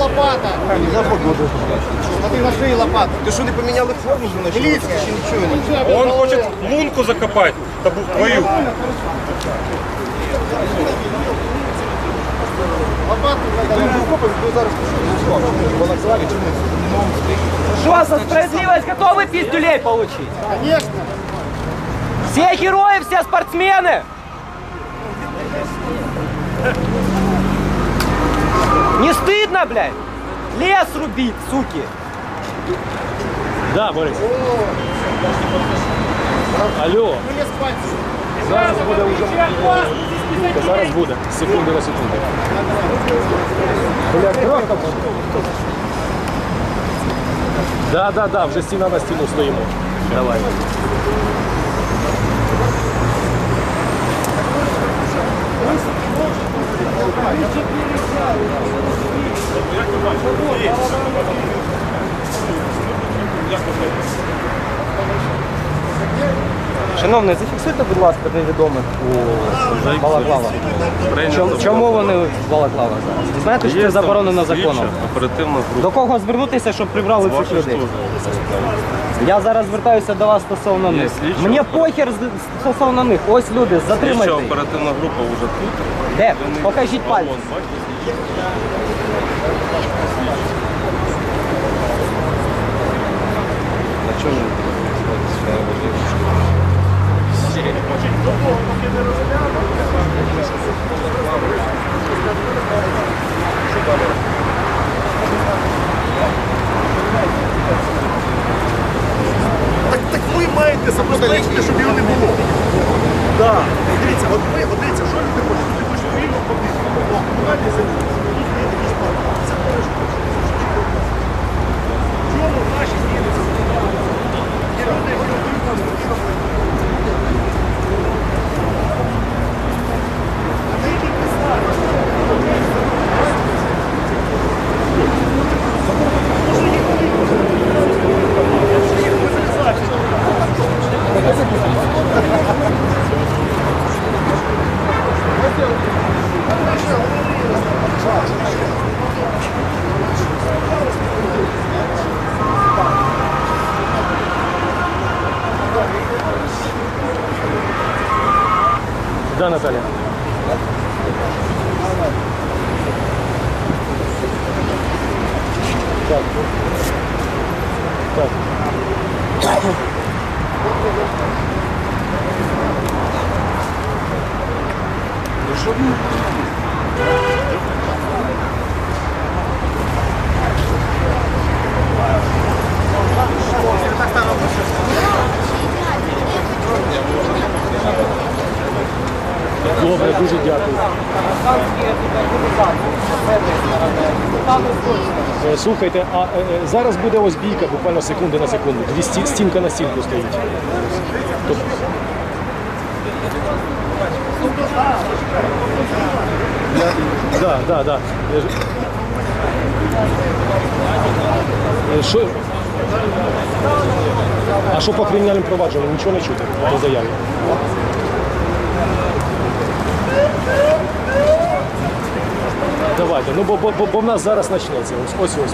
лопата. А ти на шиї лопата. Ты что, не поменял их форму уже начал? Міліція. Ничего не. Он хочет лунку закопать, табу- твою. Что, за справедливость готовы пиздюлей получить? Конечно. Все герои, все спортсмены! Не стыдно, блядь? Лес рубить, суки! Да, Борис. Алло, Виліз пальці. зараз буде вже. Юлька, Зараз буде. З Секунди на секунду. Бля, трохи. Да, да, да, вже стіна на стіну стоїмо. Давай. Шановний, зафіксуйте, будь ласка, невідомих у Балаклава. Чому, вони в Балаклава зараз? Ви знаєте, що це заборонено законом? Оперативна група. До кого звернутися, щоб прибрали цих людей? Я зараз звертаюся до вас стосовно них. слідча Мені похер з- стосовно них. Ось люди, Слідча затримайте. їх. оперативна група вже тут. Де? Покажіть пальці. Вон, бачите? На чому? Так, так ви маєте забезпечити, щоб його не було. Да. Дивіться, от ви, от дивіться, що люди хочуть? Люди хочуть вільно ходити. О, давайте за- тут є такі справи. Це теж хочуть. В чому наші дії не законодавці? Є люди, які дають нам спокійно А на якій підставі? Да, Наталя. Так. Так. Добре, дуже дякую. Е, Слухайте, а е, е, зараз буде ось бійка, буквально секунди на секунду. Дві сті- стінка на стінку стоїть. Тобто- Да, да, да. Ж- Е? А що по кримінальним провадженням? Нічого не чути по заяві. Давайте, ну бо, бо, бо, бо в нас зараз почнеться. Ось ось ось.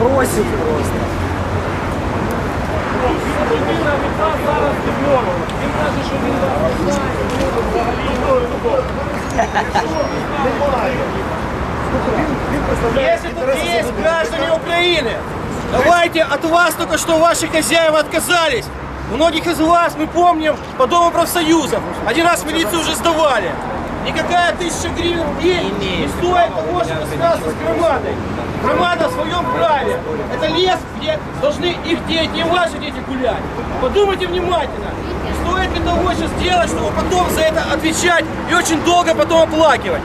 Бросить просто. Если тут есть граждане Украины, давайте от вас только что ваши хозяева отказались. Многих из вас мы помним по Дому профсоюзов. Один раз милицию уже сдавали. Никакая тысяча гривен в день не стоит того, чтобы связаться с громадой. Громада в своем праве. Это лес, где должны их дети, не ваши дети гулять. Подумайте внимательно. Стоит ли того сейчас делать, чтобы потом за это отвечать и очень долго потом оплакивать?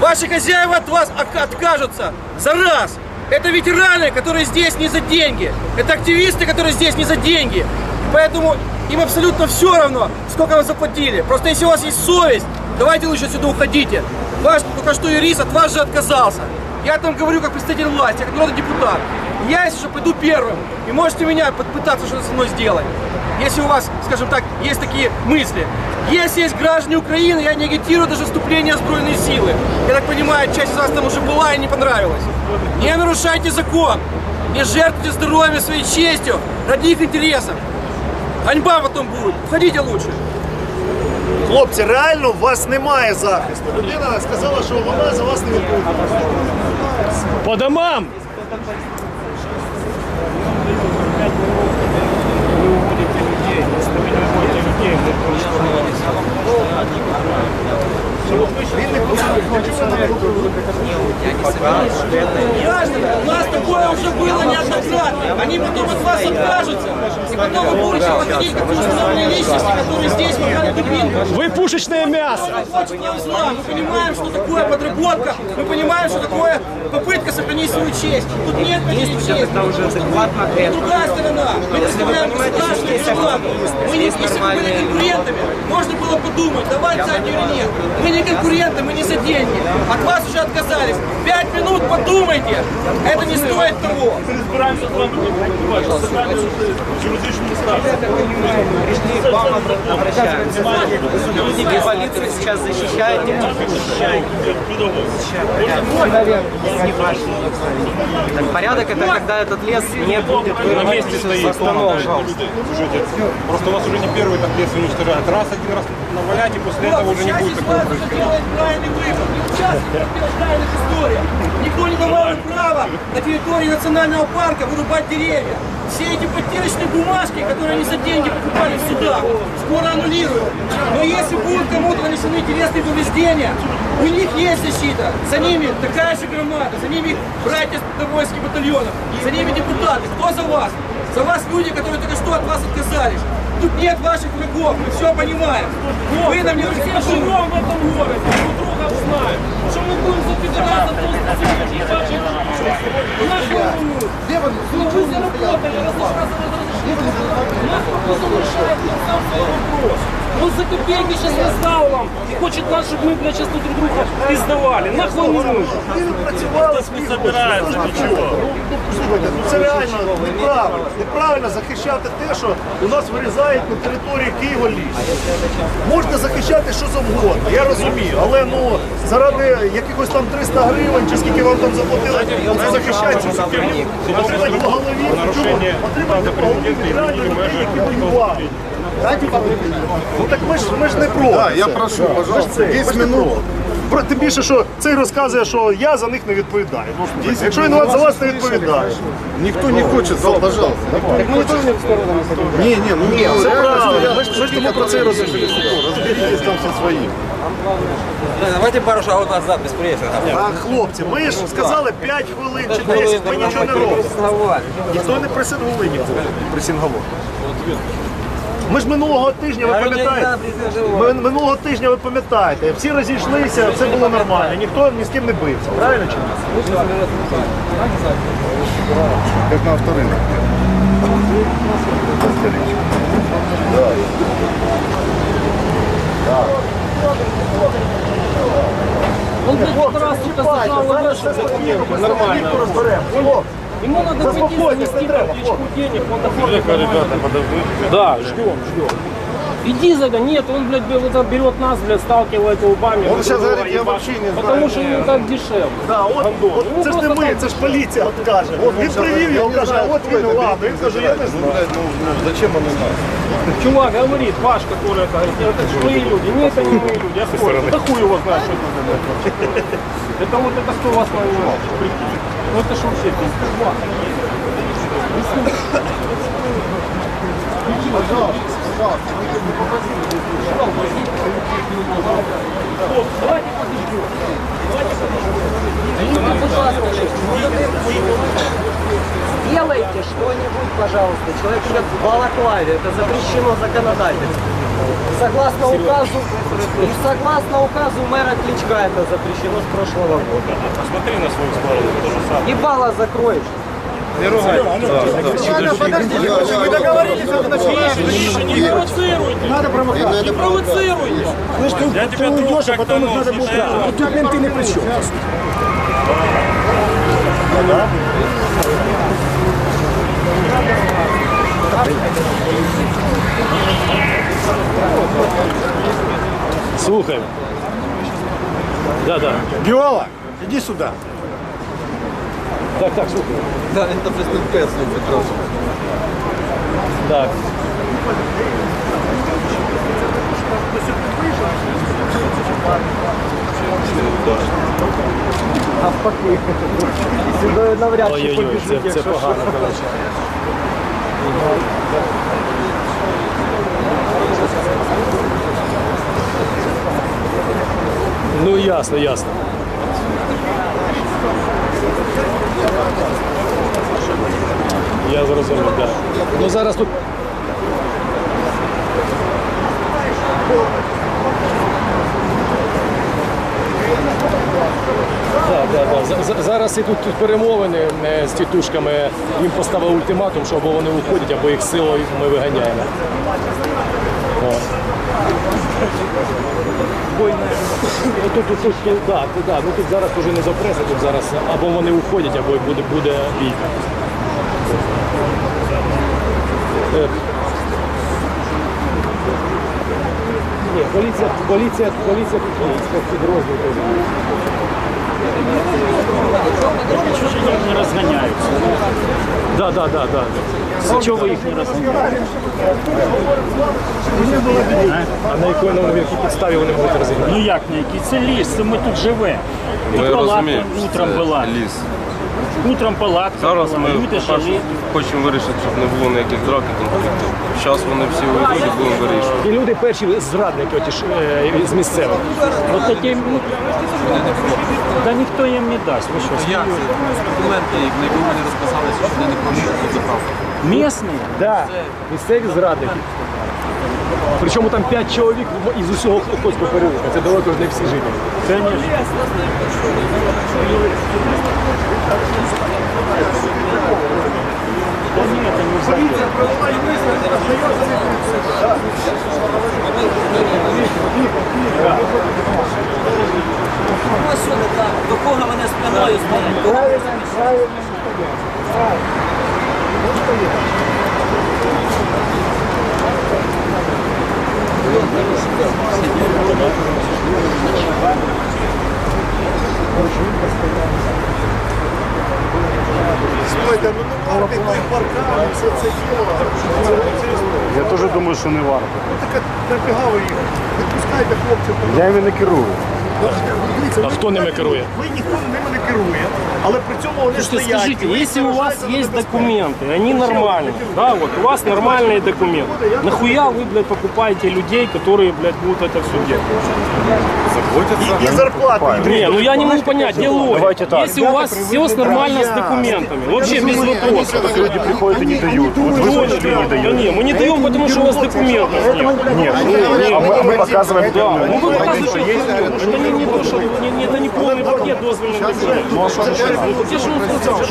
Ваши хозяева от вас от- откажутся за раз. Это ветераны, которые здесь не за деньги. Это активисты, которые здесь не за деньги. Поэтому им абсолютно все равно, сколько вам заплатили. Просто если у вас есть совесть, давайте лучше отсюда уходите. Ваш только что юрист от вас же отказался. Я там говорю как представитель власти, как народный депутат. Я, если что, пойду первым. И можете меня попытаться что-то со мной сделать. Если у вас, скажем так, есть такие мысли. Если есть граждане Украины, я не агитирую даже вступление в сбройные силы. Я так понимаю, часть из вас там уже была и не понравилась. Не нарушайте закон. Не жертвуйте здоровьем своей честью ради их интересов. Ганьба потом будет. Уходите лучше. Хлопці, реально у вас немає захисту. Людина сказала, що вона за вас не відповідає. По домам! Вы пушечное мясо! Мы понимаем, что такое подработка. Мы понимаем, что такое попытка сохранить свою честь. Тут нет чести. Это уже адекватно. Другая сторона. Мы представляем государственную зарплату. Мы не были конкурентами. Можно было подумать, давать заднюю или нет. Мы не конкуренты, мы не за деньги. От вас уже отказались. Пять минут подумайте. Это не стоит того. Збираємося з вами Пришли к вам обра- обращаемся. Сотрудники полиции сейчас защищаете. Так, порядок это когда этот лес не будет На месте стоит. просто у нас уже не первый так лес уничтожают. Раз один раз навалять, и после этого уже не будет такого происходить. делает правильный выбор. Не участвуйте в переждальных историях. Никто не давал им права на территории национального парка вырубать деревья. Все эти подтирочные бумажки, которые они за деньги покупали в судах, скоро аннулируют. Но если будут кому-то нанесены телесные повреждения, у них есть защита. За ними такая же громада, за ними братья добровольских батальонов, за ними депутаты. Кто за вас? За вас люди, которые только что от вас отказались. Тут нет ваших врагов, мы все понимаем. Вы нам не нужны. живем в этом городе, друг друга знаем. Что мы будем запираться, то Нахуй Ну вы заработали, разрешаться Нахуй кто решает сам свой вопрос. Он за копейки сейчас раздал вам и хочет нас, чтобы мы, блядь, сейчас тут друг друга издавали. Нахуй не нужно. Ви працювали спільно. Собирається, нічого. Слухайте, ну це реально неправильно. Неправильно захищати те, що у нас вирізають на території Києва ліс. Можна захищати що завгодно, я розумію, але ну заради якихось там 300 гривень чи скільки вам там заплатили, це захищати цю сукерню. Отримати по голові, отримати по голові реально людей, які воювали. Ну так ми ж ми ж не проти. Да, я прошу, пожалуйста, 10 минут. Про тим більше, що цей розказує, що я за них не відповідаю. Ну, якщо він за вас не відповідає. Никто не хочет, зал, пожалуйста. Так мы тоже в сторону не. Не, не, ну не, Це реально правильно. Ми ж ми ж тому про це і розуміємо. Разберитесь там со своим. Давайте пару шагов назад, без прессинга. А хлопці, ми ж сказали 5 хвилин чи 10, ми нічого не робимо. Ніхто не присингували нікого. Присінгово. Ми ж минулого тижня, ви пам'ятаєте? Ми, минулого тижня ви пам'ятаєте, всі розійшлися, все було нормально, ніхто ні з ким не бився. Правильно чи ні? Как на авторынке. Он, блядь, раз сука, сажал. Нормально. розберемо. Ему надо пойти Заспокойтесь, занести не треба, табличку хлопці. денег, он такой, Да, ждем, ждем. Иди за нет, он, блядь, вот это берет нас, блядь, сталкивает лбами. Он друг сейчас друга говорит, я ебашит. вообще не знаю. Потому что ему так дешевле. Да, от, от, це ж не ми, це ж поліція от каже. Він привів його, каже, а от він, ладно. Він каже, я не Ну, знаю. блядь, ну, ну, зачем он нас? Чувак говорит, Паш, который это говорит, это же мои люди. Нет, это не мои люди, я спорю. Да хуй его знает, что это за блядь. Это вот это кто вас нанимал, прикинь. Ну это ж вообще пиздец. пожалуйста. Сделайте что-нибудь, пожалуйста. Человек идет в балаклаве. Это запрещено законодательством. Согласно указу, и согласно указу мэра Кличка это запрещено с прошлого года. Посмотри на свою сторону, то же самое. Ебало закроешь. Мы договорились, это начинаем. Не провоцируйте. Надо промахать. Не провоцируйте. Слышь, ты, Я ты тебя уйдешь, а потом их ну, надо будет... Да, тут менты не при чем. Слухай. Да, да. Виола, иди сюда. Так, так, слухай. Да, это преступление, Петров. Так. Навпаки. Сюди навряд чи Ой-ой-ой, побіжить, це, це якщо погано, що. коротше. Ну ясно, ясно. Я зрозумів, так. Ну зараз тут. Зараз ідуть тут перемовини е, з тітушками. Їм поставили ультиматум, що або вони уходять, або їх силою ми виганяємо. Ну, Тут, тут, тут, да. Ну, тут зараз вже не до преси, тут зараз або вони уходять, або буде, буде бійка. Е, Ні, поліція, поліція, поліція тут теж. Не розганяються. Да, да, да, да. Чого ви їх не розганяєте? А на якої на якій підставі вони будуть розігнати? Ну як на який? Це ліс, це ми тут живемо. Ми Тут палатка утром була. ліс. Утром палатка Зараз була. ми Люди по-перше, жили. хочемо вирішити, щоб не було ніяких драк і конфліктів. Зараз вони всі уйдуть і будемо вирішувати. І люди перші зрадники оті ж, е, з місцевих. От такі, ну, та ніхто їм не дасть. Ви що, Документи, якби мені розказали, що вони не порушують заправку. місні? Да, місцеві зрадники. Причому там 5 чоловік із усього Охотського переулка. Це далеко ж не всі жителі. Не. Ось що не так. До кого вони спиною стоять? Слухайте, ну не варто той паркан, все це діло. Я теж думаю, що не варто. Ну так набігав їх. Відпускайте хлопців. Я ними не керую. Дивіться, А ви хто ними керує? Ви ніхто ними не керує, але при цьому вони Слушайте, стоять. скажите, і ви если у вас залишаєте на есть небезпеку. документы, они нормальные, да, вот у вас нормальные документы, нахуя вы, блядь, покупаете людей, которые, блядь, будут это все делать? І зарплати. Не, ну я не могу понять, где логика. Давайте так. Если у вас все нормально с документами, вообще без вопросов. Люди приходят и не дают. Вот вы Точно, зашли и не да даете. не, мы не даем, потому что у вас документов нет. Нет, а мы, а мы показываем Да, ну документы. вы показываете, это не, не то, что, не, не- это не полный пакет дозвольных документов. Ну, где же он сказал?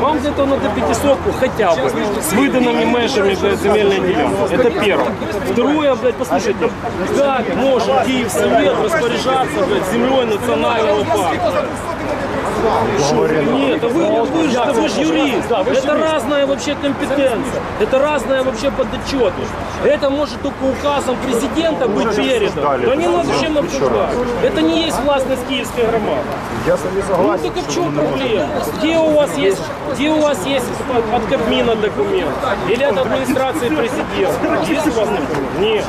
Вам где-то надо пятисотку хотя бы с выданными межами блядь, земельной делянки. Это первое. Второе, блядь, послушайте, как может Киев Совет распоряжаться, блядь, землей национального парка? Нет, а вы, вы, же, вы же юрист. это разная вообще компетенция. Это разная вообще подотчетность. Это может только указом президента быть передано. Да не надо чем обсуждать. Это не есть властность киевской громады. Я с вами Ну согласен. так а в чем проблема? Где у вас есть, где у вас есть от- Кабмина документ? Или от администрации президента? Есть у вас документ? Нет.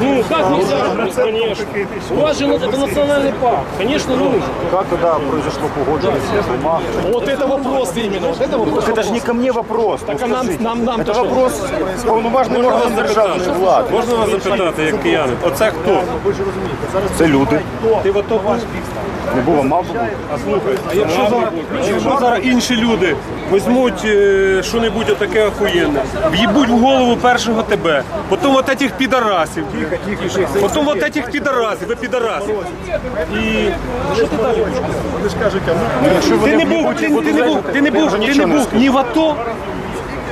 Ну как нельзя? Ну, конечно. У вас же это национальный парк. Конечно, нужен. Как тогда произошло погоджуюсь с бумаг. Вот это вопрос именно. Вот это вопрос. Это же не ко мне вопрос. Так а нам, нам, нам Это то что? вопрос з повноважним органом державної влади. Можна вас запитати, як киянин? Оце хто? Це люди. Ти в АТО був? Не було мав би бути. А слухай, а якщо зараз, якщо зараз інші люди візьмуть е, що-небудь отаке охуєнне, в'їбуть в голову першого тебе, потім от этих підарасів, потім от этих підарасів, ви підараси. І Ви ж кажете, ну, якщо ти не був, ти, ти не був, ти не був, ти не був ні в АТО,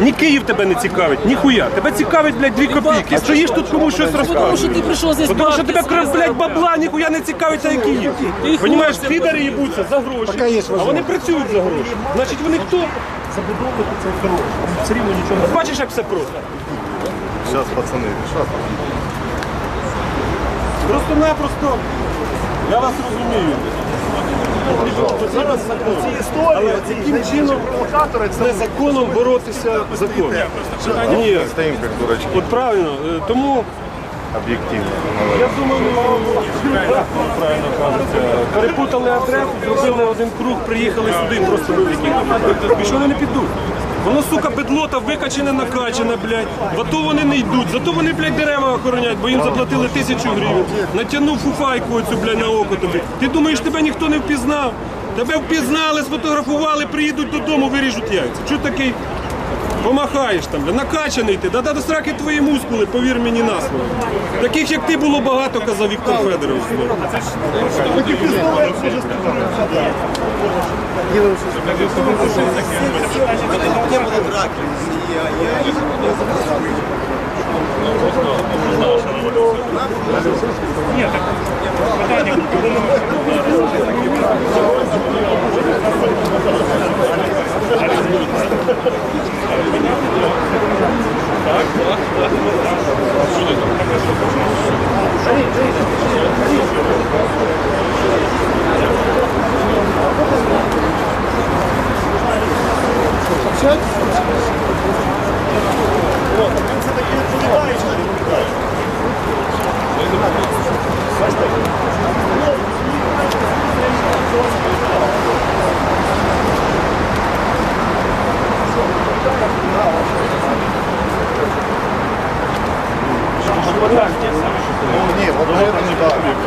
ні Київ тебе не цікавить, ніхуя. Тебе цікавить, блядь, дві копійки. Стоїш тут комусь щось Потому розказуєш. что ты пришел здесь Тому що тебе, крім, блядь, бабла ніхуя не цікавить, та які є. Понімаєш, підари їбуться за гроші, а вони працюють за гроші. Значить, вони хто? забудовувати це дорожче. Все рівно нічого не Бачиш, як все просто. Зараз, пацани, що? Просто-напросто. Я вас розумію. Зараз ці історії, яким чином провокатори, це Це законом боротися законом. Ні, стоїмо як дурачки, от правильно. е, Тому об'єктивно. я думаю, правильно кажеться. Перепутали адресу, зробили один круг, приїхали сюди, просто великі. Вони не підуть. Воно, сука, бедлота викачене, накачане, блядь. В АТО вони не йдуть. Зато вони, блядь, дерева охороняють, бо їм заплатили тисячу гривень. Натягнув фуфайку оцю, блядь, на око тобі. Ти думаєш, тебе ніхто не впізнав? Тебе впізнали, сфотографували, приїдуть додому, виріжуть яйця. Чого такий? Помахаєш там, бля, накачаний ти, да, да до сраки твої мускули, повір мені на слово. Таких як ти було багато, казав Віктор Федорович. Ну, ні, вот это не так. Никому не їм, не нам. На закарках там, бачите, до відкритого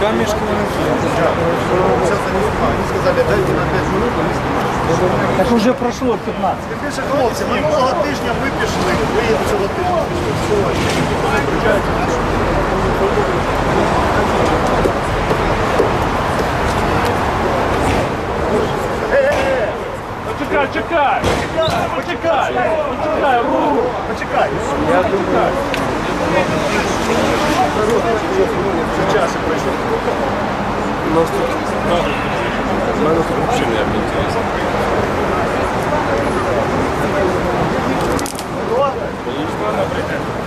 Камешки. Сейчас они, сказали, дайте на 5 минут, они сказали. Так уже прошло 15. Більше хлопці, минулого тижня ви пішли, ви цього тижня. Сьогодні. Чекай, чекай! Почекай, почекай, почекай. Я думаю. Вже час пройшов. У мене тут взагалі ніякий інтерес.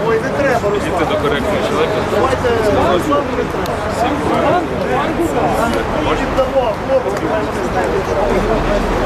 Ой, не треба, Ти Руслан. до коректного чоловіка. Давайте Руслан не треба. Всім Віддамо, хлопці, хай вони знають.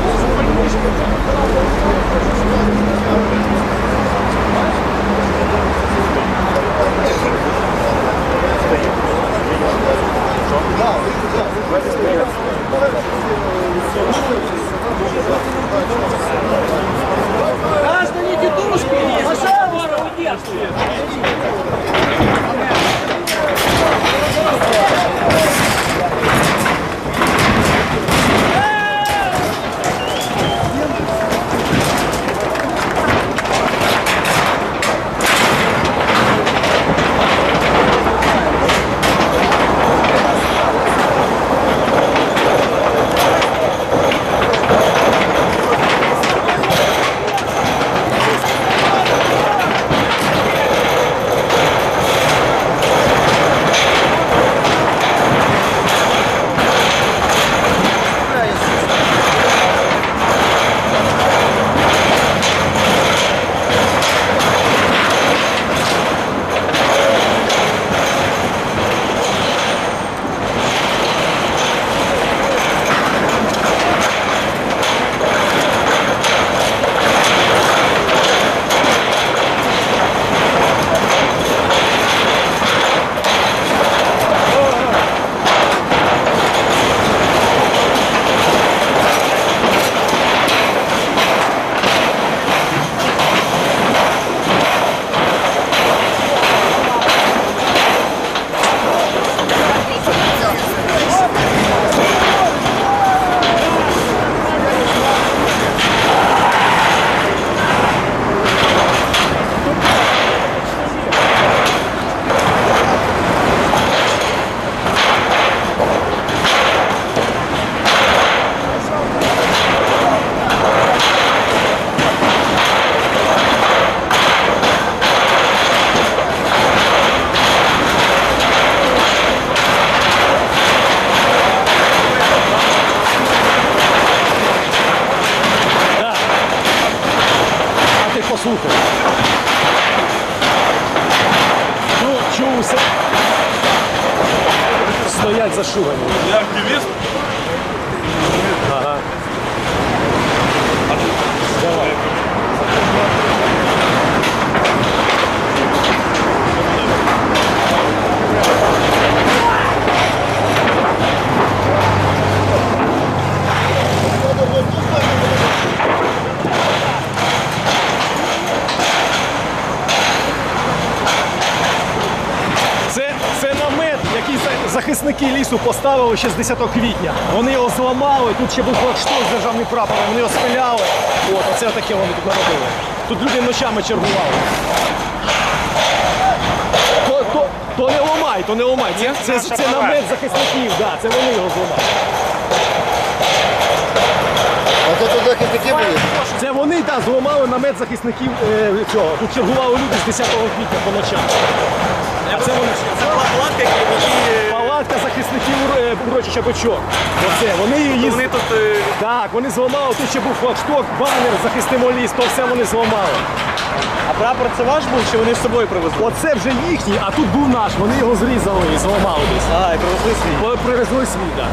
Захисники поставили ще з 10 квітня. Вони його зламали, тут ще був флагшток з державним прапором, вони його спиляли. От, оце таке вони тут наробили. Тут люди ночами чергували. То, то, то не ламай, то не ламай. Це, це, це, це намет захисників, да, це вони його зламали. А то туди кипяки були? Це вони так, зламали намет захисників е, цього. Тут чергували люди з 10 квітня по ночам. А це вони. Це палатка, які Палатка захисників е, урочища Бичок. Оце, вони її... вони тут е, Так, вони зламали, тут ще був флагшток, банер, захистимо ліс, то все вони зламали. А прапор це ваш був чи вони з собою привезли? Оце вже їхній, а тут був наш, вони його зрізали і зламали десь. А, і привезли свій. Привезли свій, так.